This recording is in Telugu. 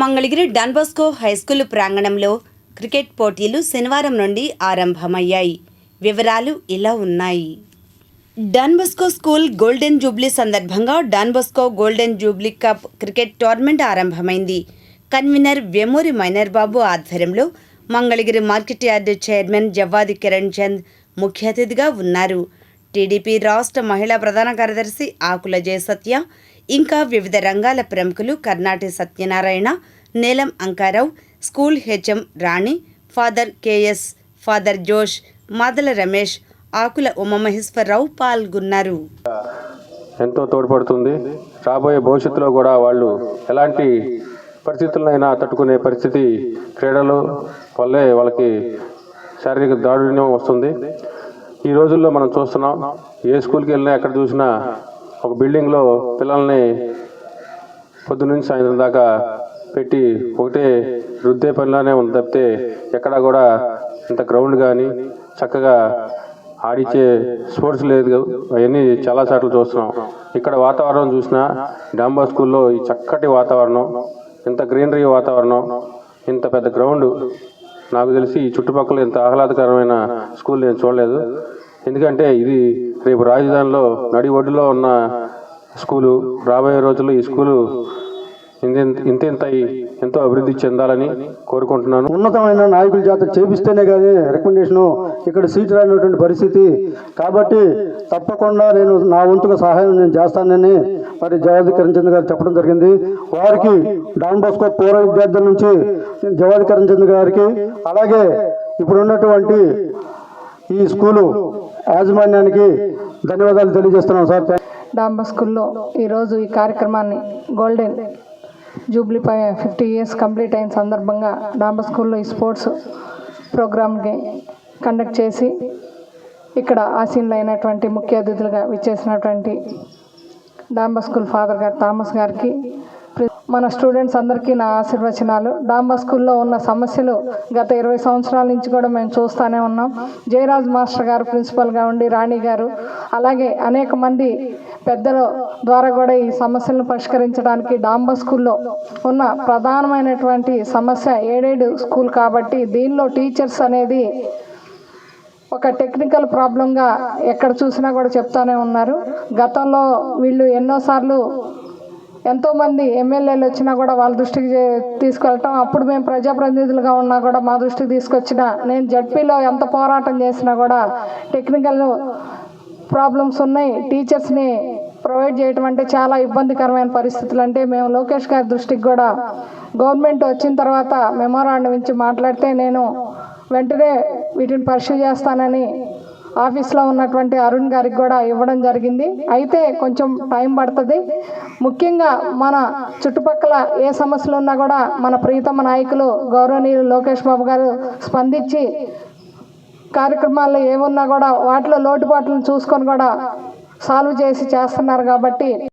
Mangalagiri Don Bosco high school ప్రాంగణంలో క్రికెట్ పోటీలు శనివారం నుండి ఆరంభమయ్యాయి. వివరాలు ఇలా ఉన్నాయి. డాన్బోస్కో స్కూల్ గోల్డెన్ జూబ్లీ సందర్భంగా Don Bosco golden jubilee cup cricket tournament ఆరంభమైంది. కన్వీనర్ వెమూరి మైనర్ బాబు ఆధ్వర్యంలో Mangalagiri market yard chairman Javvadi Kiran Chand ముఖ్య అతిథిగా ఉన్నారు. టీడీపీ రాష్ట్ర మహిళా ప్రధాన కార్యదర్శి ఆకుల జయసత్య ఇంకా వివిధ రంగాల ప్రముఖులు Karnati Satyanarayana Neelam Ankarao school HM Rani father KS father Josh Madala Ramesh ఆకుల ఉమామహేశ్వరరావు పాల్గొన్నారు. ఎంతో తోడ్పడుతుంది. రాబోయే భవిష్యత్తులో కూడా వాళ్ళు ఎలాంటి పరిస్థితులనైనా తట్టుకునే పరిస్థితి క్రీడలు వల్లే వాళ్ళకి శారీరక దారుణ్యం వస్తుంది. ఈ రోజుల్లో మనం చూస్తున్నాం ఏ స్కూల్కి వెళ్ళినా ఎక్కడ చూసినా ఒక బిల్డింగ్లో పిల్లల్ని పొద్దునుంచి సాయంత్రం దాకా పెట్టి ఒకటే రుద్దే పనిలానే ఉంది తప్పితే ఎక్కడా కూడా ఇంత గ్రౌండ్ కానీ చక్కగా ఆడిచ్చే స్పోర్ట్స్ లేదు. అవన్నీ చాలా సార్లు చూస్తున్నాం. ఇక్కడ వాతావరణం చూసినా డాంబా స్కూల్లో ఈ చక్కటి వాతావరణం ఇంత గ్రీనరీ వాతావరణం ఇంత పెద్ద గ్రౌండ్ నాకు తెలిసి ఈ చుట్టుపక్కల ఇంత ఆహ్లాదకరమైన స్కూల్ నేను చూడలేదు. ఎందుకంటే ఇది రేపు రాజధానిలో నడి ఒడ్డులో ఉన్న స్కూలు. రాబోయే రోజుల్లో ఈ స్కూలు ఇంత ఇంత ఎంతో అభివృద్ధి చెందాలని కోరుకుంటున్నాను. ఉన్నతమైన నాయకుల జాతర చేపిస్తేనే కానీ రికమెండేషను ఇక్కడ సీట్ రానటువంటి పరిస్థితి. కాబట్టి తప్పకుండా నేను నా వంతుగా సహాయం నేను చేస్తానని మరి జవాది కిరణ్ గారు చెప్పడం జరిగింది. వారికి డాన్ బాస్కో పూర్వ విద్యార్థుల నుంచి జవాది కిరణ్ గారికి. అలాగే ఇప్పుడు ఉన్నటువంటి ఈ స్కూలు యాజమాన్యానికి ధన్యవాదాలు తెలియజేస్తున్నాం సార్. డాంబా స్కూల్లో ఈరోజు ఈ కార్యక్రమాన్ని గోల్డెన్ జూబ్లీ పై ఫిఫ్టీ ఇయర్స్ కంప్లీట్ అయిన సందర్భంగా డాంబా స్కూల్లో ఈ స్పోర్ట్స్ ప్రోగ్రామ్కి కండక్ట్ చేసి ఇక్కడ ఆసీనులు అయినటువంటి ముఖ్య అతిథులుగా విచ్చేసినటువంటి డాంబస్కూల్ ఫాదర్ గారు థామస్ గారికి మన స్టూడెంట్స్ అందరికీ నా ఆశీర్వచనాలు. డాంబా స్కూల్లో ఉన్న సమస్యలు గత ఇరవై సంవత్సరాల నుంచి కూడా మేము చూస్తూనే ఉన్నాం. జయరాజ్ మాస్టర్ గారు ప్రిన్సిపల్గా ఉండి రాణి గారు అలాగే అనేక మంది పెద్దల ద్వారా కూడా ఈ సమస్యలను పరిష్కరించడానికి డాంబా స్కూల్లో ఉన్న ప్రధానమైనటువంటి సమస్య ఏడేడు స్కూల్ కాబట్టి దీనిలో టీచర్స్ అనేది ఒక టెక్నికల్ ప్రాబ్లంగా ఎక్కడ చూసినా కూడా చెప్తానే ఉన్నారు. గతంలో వీళ్ళు ఎన్నోసార్లు ఎంతోమంది ఎమ్మెల్యేలు వచ్చినా కూడా వాళ్ళ దృష్టికి తీసుకెళ్ళటం అప్పుడు మేము ప్రజాప్రతినిధులుగా ఉన్నా కూడా మా దృష్టికి తీసుకొచ్చిన నేను జడ్పీలో ఎంత పోరాటం చేసినా కూడా టెక్నికల్ ప్రాబ్లమ్స్ ఉన్నాయి. టీచర్స్ని ప్రొవైడ్ చేయటం అంటే చాలా ఇబ్బందికరమైన పరిస్థితులు. అంటే మేము లోకేష్ గారి దృష్టికి కూడా గవర్నమెంట్ వచ్చిన తర్వాత మెమోరాండం ఇచ్చి మాట్లాడితే నేను వెంటనే వీటిని పరీక్ష చేస్తానని ఆఫీస్లో ఉన్నటువంటి అరుణ్ గారికి కూడా ఇవ్వడం జరిగింది. అయితే కొంచెం టైం పడుతుంది. ముఖ్యంగా మన చుట్టుపక్కల ఏ సమస్యలు ఉన్నా కూడా మన ప్రీతమ నాయకులు గౌరవనీయులు లోకేష్ బాబు గారు స్పందించి కార్యక్రమాల్లో ఏమున్నా కూడా వాటిలో లోటుపాట్లను చూసుకొని కూడా సాల్వ్ చేసి చేస్తున్నారు కాబట్టి